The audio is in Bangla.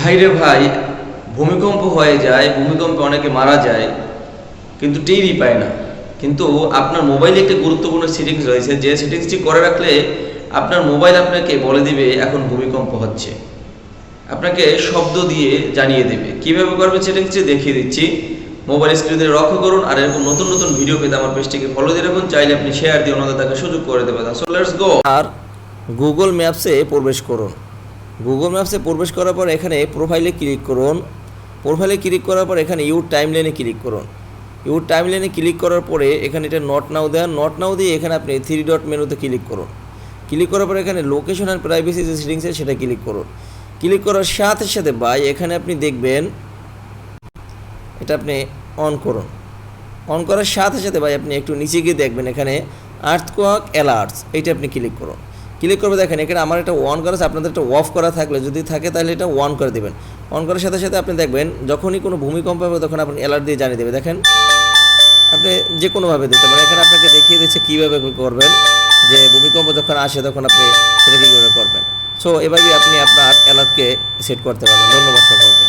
ভাইরে ভাই, ভূমিকম্প হয়ে যায়, ভূমিকম্পে অনেকে মারা যায়, কিন্তু টেরই পায় না। কিন্তু আপনার মোবাইলে একটা গুরুত্বপূর্ণ সেটিংস রয়েছে, যে সেটিংসটি করে রাখলে আপনার মোবাইল আপনাকে বলে দিবে, এখন ভূমিকম্প হচ্ছে। আপনাকে শব্দ দিয়ে জানিয়ে দেবে। কীভাবে করবে সেটিংসটি দেখিয়ে দিচ্ছি। মোবাইল স্ক্রিনে লক্ষ্য করুন, আর এরকম নতুন নতুন ভিডিও পেতে আমার পেজটিকে ফলো দিয়ে রাখুন। চাইলে আপনি শেয়ার দিয়ে অন্যদের তাকে সুযোগ করে দেবেন। সো লেটস গো আর গুগল ম্যাপসে প্রবেশ করুন। গুগল ম্যাপসে প্রবেশ করার পর এখানে প্রোফাইলে ক্লিক করুন। প্রোফাইলে ক্লিক করার পর এখানে ইউর টাইম লাইনে ক্লিক করুন। ইউর টাইম লাইনে ক্লিক করার পরে এখানে এটা not now then not now দিয়ে এখানে আপনি থ্রি ডট মেনুতে ক্লিক করুন। ক্লিক করার পরে এখানে লোকেশন অ্যান্ড প্রাইভেসি যে সেটিংস সেটা ক্লিক করুন। ক্লিক করার সাথে সাথে বাই এখানে আপনি দেখবেন, এটা আপনি অন করুন। অন করার সাথে সাথে ভাই আপনি একটু নিচে গিয়ে দেখবেন এখানে আর্থকোয়াক অ্যালার্টস এইটা আপনি ক্লিক করুন। ক্লিক করবে, দেখেন এখানে আমার একটা অন করা আছে, আপনাদের একটা অফ করা থাকলে, যদি থাকে তাহলে এটা অন করে দেবেন। অন করার সাথে সাথে আপনি দেখবেন, যখনই কোনো ভূমিকম্প হবে, তখন আপনি অ্যালার্ট দিয়ে জানিয়ে দেবে দেখেন, আপনি যে কোনোভাবে দিতে পারেন। এখানে আপনাকে দেখিয়ে দিচ্ছে কীভাবে করবেন, যে ভূমিকম্প যখন আসে, তখন আপনি সেটা কীভাবে করবেন। সো এভাবেই আপনি আপনার অ্যালার্টকে সেট করতে পারবেন। ধন্যবাদ সকলকে।